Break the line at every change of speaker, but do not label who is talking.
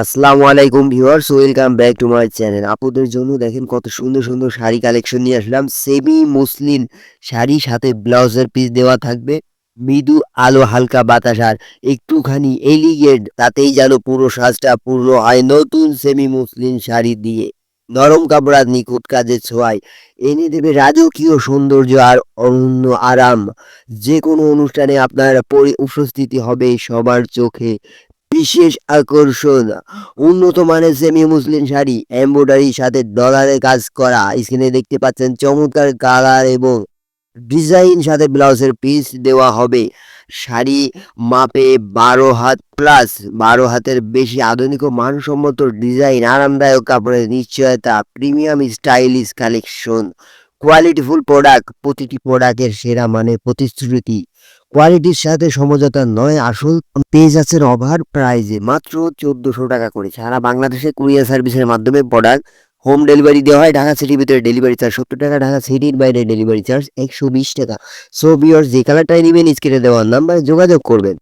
আসসালামু আলাইকুম viewers, welcome back to my channel. আপুদের জন্য দেখেন কত সুন্দর সুন্দর শাড়ি কালেকশন নিয়ে আসলাম। সেমি মুসলিম শাড়ি সাথে ব্লাউজের পিস দেওয়া থাকবে। মৃদু আলো, হালকা বাতাস আর একটুখানি এলিগেট তাতেই যেন পুরো সাজটা পূর্ণ হয় নতুন সেমি মুসলিম শাড়ি দিয়ে। নরম কাপড় আর নিখুঁত কাজের ছোঁয়ায় এনে দেবে রাজকীয় সৌন্দর্য আর অনন্য আরাম। যে কোনো অনুষ্ঠানে আপনার উপস্থিতি হবে সবার চোখে। বিশেষ আকর্ষণ। উন্নত মানের সেমি মুসলিম শাড়ি এমব্রয়ডারির সাথে ডলারে কাজ করা। স্ক্রিনে দেখতে পাচ্ছেন চমৎকার কালার এবং ডিজাইন সাথে ব্লাউজের পিস দেওয়া হবে। শাড়ি মাপে বারো হাত প্লাস বারো হাতের বেশি আধুনিক ও মানসম্মত ডিজাইন আরামদায়ক কাপড়ের নিশ্চয়তা premium stylish collection qualityful product প্রতিটি প্রোডাক্টের সেরা মানে প্রতিশ্রুতি। কোয়ালিটির সাথে সমঝোতা নয়, আসল পেয়ে যাচ্ছেন ওভার প্রাইজে মাত্র চোদ্দশো টাকা করে। সারা বাংলাদেশে কুরিয়ার সার্ভিসের মাধ্যমে প্রোডাক্ট হোম ডেলিভারি দেওয়া হয়, ঢাকা সিটির ভিতরে ডেলিভারি চার্জ সত্তর টাকা, ঢাকা সিটির বাইরে ডেলিভারি চার্জ একশো বিশ টাকা। সো বিয়র যে কালারটাই নেবেন স্ক্রিনে দেওয়ার নাম্বারে যোগাযোগ করবেন।